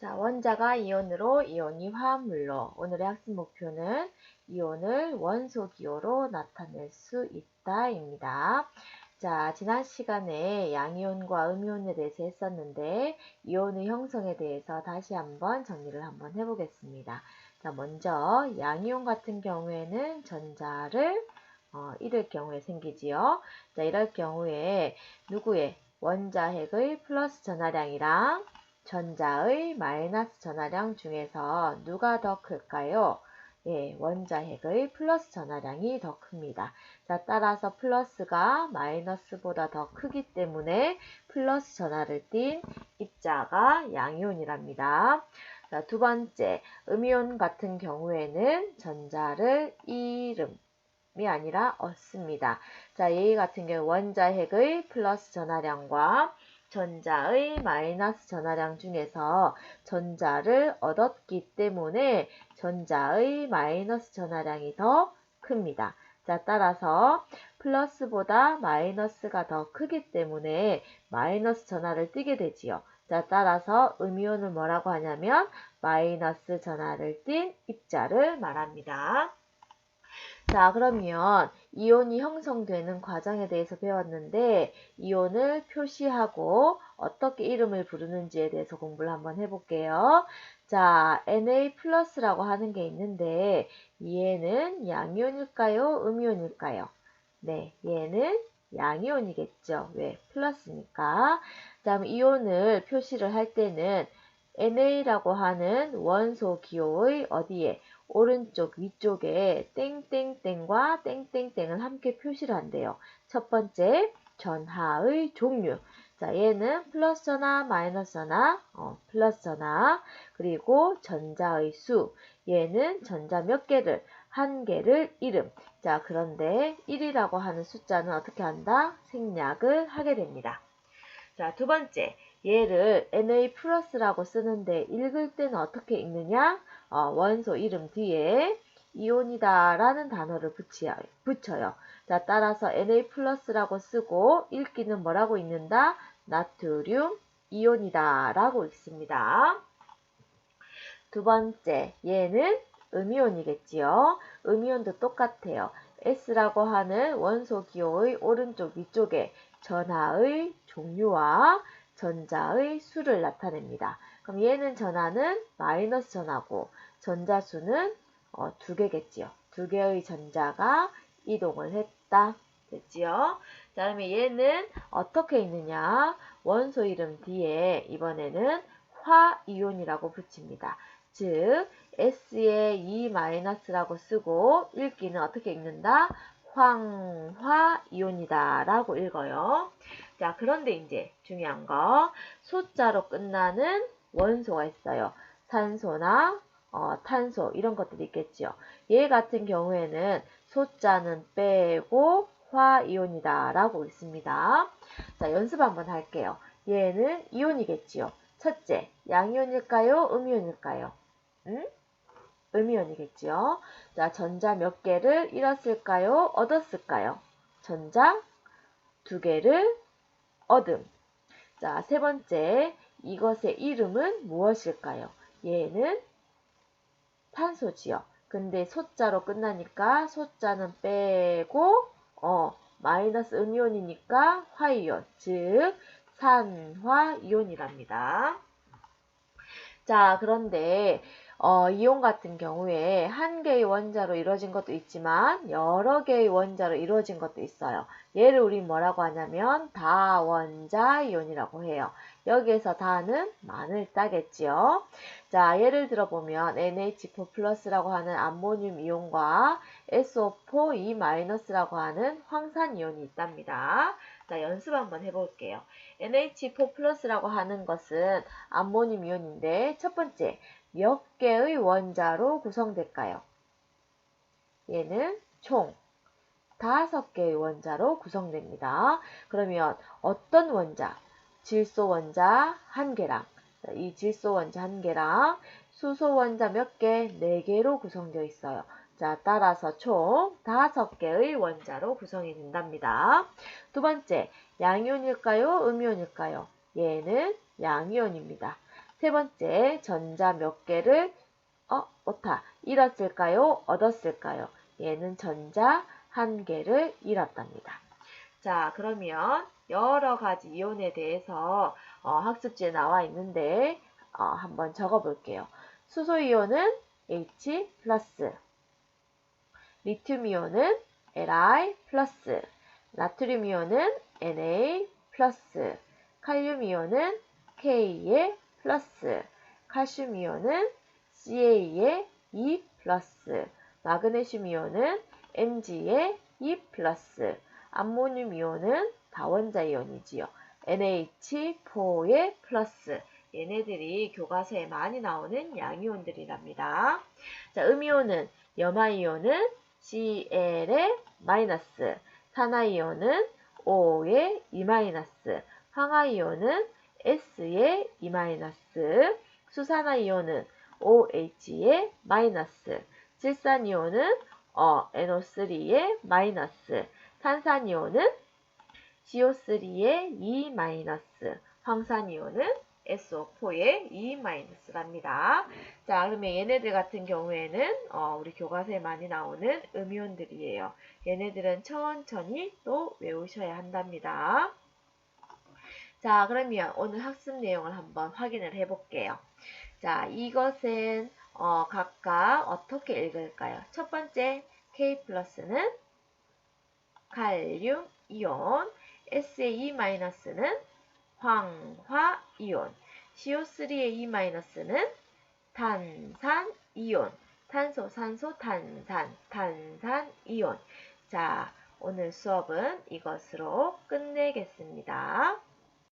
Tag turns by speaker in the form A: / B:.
A: 자, 원자가 이온으로, 이온이 화합물로. 오늘의 학습 목표는 이온을 원소 기호로 나타낼 수 있다입니다. 자, 지난 시간에 양이온과 음이온에 대해서 했었는데 이온의 형성에 대해서 다시 한번 정리를 한번 해보겠습니다. 자, 먼저 양이온 같은 경우에는 전자를 어, 잃을 경우에 생기지요. 자, 이럴 경우에 누구의 원자핵의 플러스 전하량이랑 전자의 마이너스 전하량 중에서 누가 더 클까요? 예, 원자핵의 플러스 전하량이 더 큽니다. 자, 따라서 플러스가 마이너스보다 더 크기 때문에 플러스 전하를 띤 입자가 양이온이랍니다. 자, 두 번째, 음이온 같은 경우에는 전자를 이름 이 아니라 얻습니다. 자, 얘 같은 경우 원자핵의 플러스 전하량과 전자의 마이너스 전하량 중에서 전자를 얻었기 때문에 전자의 마이너스 전하량이 더 큽니다. 자, 따라서 플러스보다 마이너스가 더 크기 때문에 마이너스 전하를 띠게 되지요. 자, 따라서 음이온을 뭐라고 하냐면 마이너스 전하를 띤 입자를 말합니다. 자, 그러면 이온이 형성되는 과정에 대해서 배웠는데 이온을 표시하고 어떻게 이름을 부르는지에 대해서 공부를 한번 해볼게요. 자, Na 플러스라고 하는 게 있는데 얘는 양이온일까요? 음이온일까요? 네, 얘는 양이온이겠죠. 왜? 플러스니까. 다음 이온을 표시를 할 때는 NA라고 하는 원소 기호의 어디에 오른쪽 위쪽에 땡땡땡과 땡땡땡을 함께 표시를 한대요. 첫 번째 전하의 종류. 자, 얘는 플러스 전하, 마이너스 전하, 어, 플러스 전하. 그리고 전자의 수. 얘는 전자 몇 개를, 한 개를 이름. 자, 그런데 1이라고 하는 숫자는 어떻게 한다? 생략을 하게 됩니다. 자, 두 번째. 얘를 Na 플러스라고 쓰는데 읽을 때는 어떻게 읽느냐? 어, 원소 이름 뒤에 이온이다 라는 단어를 붙여요. 붙여요. 자, 따라서 Na 플러스라고 쓰고 읽기는 뭐라고 읽는다? 나트륨 이온이다 라고 읽습니다. 두 번째, 얘는 음이온이겠지요. 음이온도 똑같아요. S라고 하는 원소 기호의 오른쪽 위쪽에 전하의 종류와 전자의 수를 나타냅니다. 그럼 얘는 전하는 마이너스 전하고 전자수는 어, 두 개겠지요. 두 개의 전자가 이동을 했다. 됐지요? 자, 다음에 얘는 어떻게 있느냐? 원소 이름 뒤에 이번에는 화이온이라고 붙입니다. 즉, S에 2-라고 쓰고 읽기는 어떻게 읽는다? 황화이온이다 라고 읽어요. 자, 그런데 이제 중요한 거 소자로 끝나는 원소가 있어요. 산소나 어, 탄소 이런 것들이 있겠죠. 얘 같은 경우에는 소자는 빼고 화이온이다 라고 있습니다. 자, 연습 한번 할게요. 얘는 이온이겠지요. 첫째, 양이온일까요? 음이온일까요? 응? 음이온이겠지요. 자, 전자 몇 개를 잃었을까요? 얻었을까요? 전자 두 개를 얻음. 자, 세 번째, 이것의 이름은 무엇일까요? 얘는 탄소지요. 근데 소자로 끝나니까 소자는 빼고 어 마이너스 음이온이니까 화이온 즉 산화이온이랍니다. 자 그런데 어, 이온 같은 경우에 한 개의 원자로 이루어진 것도 있지만 여러 개의 원자로 이루어진 것도 있어요. 얘를 우리 뭐라고 하냐면 다원자 이온이라고 해요. 여기에서 다는 많을 따겠지요. 자, 예를 들어보면 NH4 플러스라고 하는 암모늄 이온과 SO4 E 마이너스라고 하는 황산 이온이 있답니다. 자, 연습 한번 해볼게요. NH4 플러스라고 하는 것은 암모늄 이온인데 첫 번째 몇 개의 원자로 구성될까요? 얘는 총 다섯 개의 원자로 구성됩니다. 그러면 어떤 원자? 질소 원자 한 개랑 이 질소 원자 한 개랑 수소 원자 몇 개? 네 개로 구성되어 있어요. 자, 따라서 총 다섯 개의 원자로 구성이 된답니다. 두 번째, 양이온일까요? 음이온일까요? 얘는 양이온입니다. 세 번째, 전자 몇 개를 어, 오타 잃었을까요? 얻었을까요? 얘는 전자 한 개를 잃었답니다. 자, 그러면 여러 가지 이온에 대해서 어, 학습지에 나와 있는데 어, 한번 적어 볼게요. 수소 이온은 H 플러스, 리튬 이온은 Li 플러스, 나트륨 이온은 Na 플러스, 칼륨 이온은 K에 플러스, 칼슘 이온은 Ca에 E 플러스, 마그네슘 이온은 Mg에 E 플러스, 암모늄 이온은 다원자 이온이지요. NH4에 플러스, 얘네들이 교과서에 많이 나오는 양이온들이랍니다. 자, 음이온은 염화이온은 Cl에 마이너스, 산화이온은 O에 E 마이너스, 황화이온은 S에 E 마이너스, 수산화 이온은 OH에 마이너스, 질산 이온은 어, NO3에 마이너스, 탄산 이온은 CO3에 E 마이너스, 황산 이온은 SO4에 E 마이너스랍니다. 자, 그러면 얘네들 같은 경우에는 어, 우리 교과서에 많이 나오는 음이온들이에요. 얘네들은 천천히 또 외우셔야 한답니다. 자, 그러면 오늘 학습 내용을 한번 확인을 해볼게요. 자, 이것은 어, 각각 어떻게 읽을까요? 첫 번째, K 플러스는 칼륨 이온, SAE-는 황화 이온, CO3의 E-는 탄산 이온, 탄소, 산소, 탄산, 탄산 이온. 자, 오늘 수업은 이것으로 끝내겠습니다.